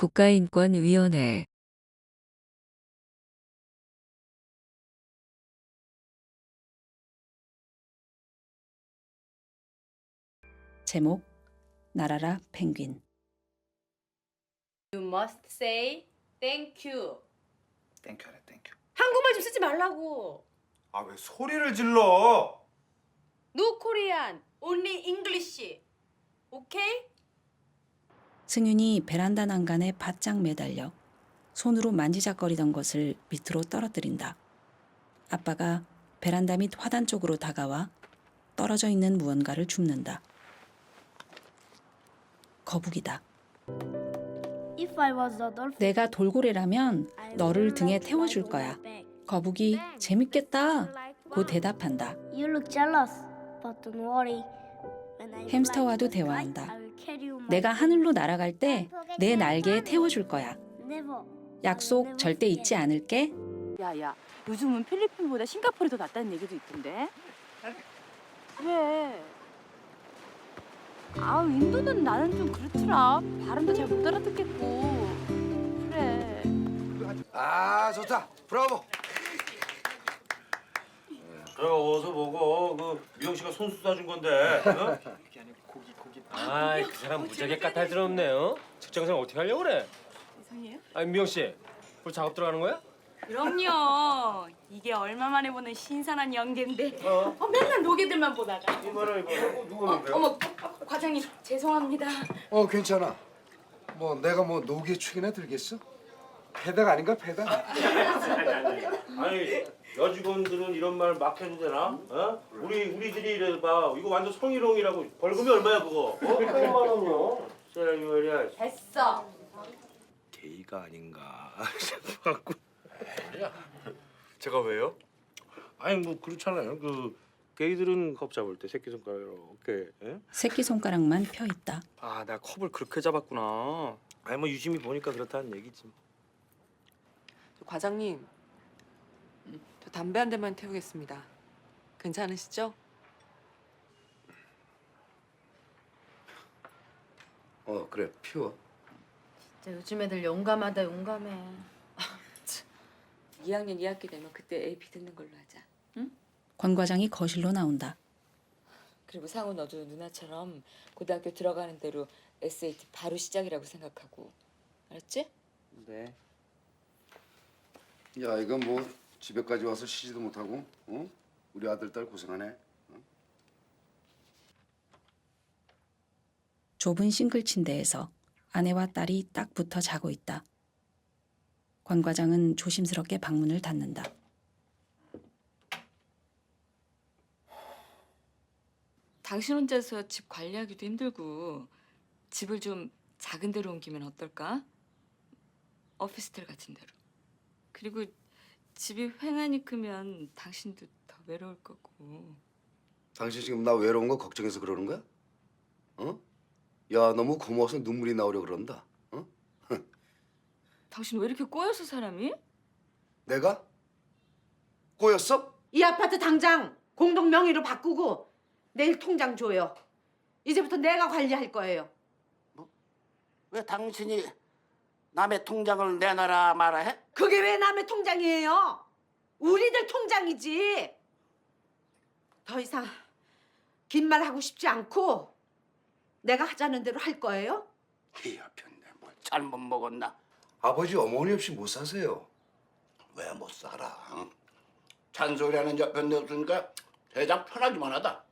국가인권위원회 제목 나라라 펭귄 You must say thank you. 땡큐하래 땡큐. 한국말 좀 쓰지 말라고. 아 왜 소리를 질러? No Korean, only English. 오케이? 승윤이 베란다 난간에 바짝 매달려 손으로 만지작거리던 것을 밑으로 떨어뜨린다. 아빠가 베란다 밑 화단 쪽으로 다가와 떨어져 있는 무언가를 줍는다. 거북이다. 내가 돌고래라면 너를 등에 태워줄 거야. 거북이 재밌겠다. 고 대답한다. 햄스터와도 대화한다. 내가 하늘로 날아갈 때 내 날개에 태워줄 거야. 약속 절대 잊지 않을게. 야야 요즘은 필리핀보다 싱가포르이 더 낫다는 얘기도 있던데 그래 아 인도는 나는 좀 그렇더라 발음도 잘 못 알아듣겠고 그래 아 좋다. 브라보. 내가 어서 먹어. 그 미영 씨가 손수 사준 건데. 어? 아이 그 사람 무지하게 까탈스럽네요. 직장생 어떻게 하려고 그래? 이상해요? 아니 미영 씨, 오늘 작업 들어가는 거야? 그럼요 이게 얼마 만에 보는 신선한 연계인데 어, 맨날 노개들만 보다가 이봐라 이봐라. 누가 그래? 어머 과장님 죄송합니다 어 괜찮아. 뭐 내가 뭐 노기에 축이나 들겠어? 패dak 아닌가 패dak? 아니 여직원들은 이런 말 막 해도 되나? 어? 우리 우리들이 이래 봐. 이거 완전 성희롱이라고. 벌금이 얼마야 그거? 어? 100만 원이요. 세라유얼이야. 됐어. 게이가 아닌가 싶어갖고. 제가 왜요? 아니 뭐 그렇잖아요. 그 게이들은 컵 잡을 때 새끼 손가락 이렇게. 예? 새끼 손가락만 펴 있다. 아, 내가 컵을 그렇게 잡았구나. 아니 뭐 유심히 보니까 그렇다는 얘기지. 과장님, 저 담배 한 대만 태우겠습니다. 괜찮으시죠? 어 그래 피워. 진짜 요즘 애들 용감하다 용감해. 2학년 2학기 되면 그때 AP 듣는 걸로 하자. 권 과장이 거실로 나온다. 그리고 상우 너도 누나처럼 고등학교 들어가는 대로 SAT 바로 시작이라고 생각하고. 알았지? 네. 야 이거 뭐 집에까지 와서 쉬지도 못하고 어? 우리 아들 딸 고생하네 좁은 싱글 침대에서 아내와 딸이 딱 붙어 자고 있다. 권 과장은 조심스럽게 방문을 닫는다. 당신 혼자서 집 관리하기도 힘들고 집을 좀 작은 데로 옮기면 어떨까? 오피스텔 같은 데로. 그리고 집이 횡하니 크면 당신도 더 외로울 거고. 당신 지금 나 외로운 거 걱정해서 그러는 거야? 어? 야 너무 고마워서 눈물이 나오려 그런다 어? 당신 왜 이렇게 꼬여서 사람이? 내가? 꼬였어? 이 아파트 당장 공동 명의로 바꾸고 내일 통장 줘요. 이제부터 내가 관리할 거예요. 왜 당신이 남의 통장을 내놔라 말아 해? 그게 왜 남의 통장이에요? 우리들 통장이지. 더 이상 긴 말 하고 싶지 않고 내가 하자는 대로 할 거예요. 이 아편네 뭘 잘못 먹었나? 아버지 어머니 없이 못 사세요 왜 못 살아? 응? 잔소리하는 옆편네 없으니까 대장 편하기만 하다.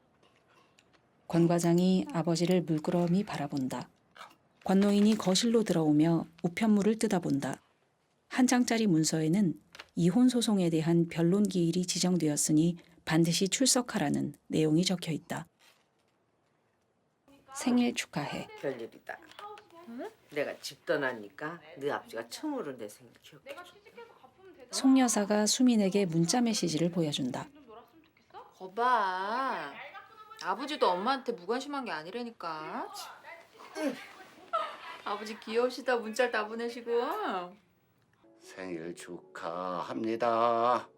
권 과장이 아버지를 물끄러미 바라본다. 권 노인이 거실로 들어오며 우편물을 뜯어본다. 한 장짜리 문서에는 이혼 소송에 대한 변론 기일이 지정되었으니 반드시 출석하라는 내용이 적혀 있다. 생일 축하해. 별일이다. 내가 집 떠나니까 네 아버지가 처음으로 내 생일 기억해. 송 여사가 수민에게 문자 메시지를 보여준다. 거봐. 아버지도 엄마한테 무관심한 게 아니라니까. 아버지 귀여우시다 문자를 다 보내시고. 생일 축하합니다.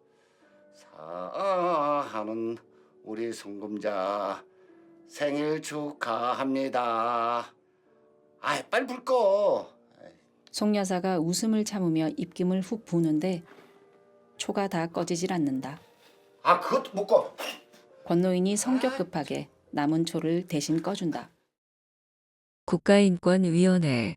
사랑하는 우리 송금자 생일 축하합니다. 아이 빨리 불 꺼. 송 여사가 웃음을 참으며 입김을 훅 부는데 초가 다 꺼지질 않는다. 아 그것도 못 꺼. 권노인이 성격 급하게 남은 초를 대신 꺼준다. 국가인권위원회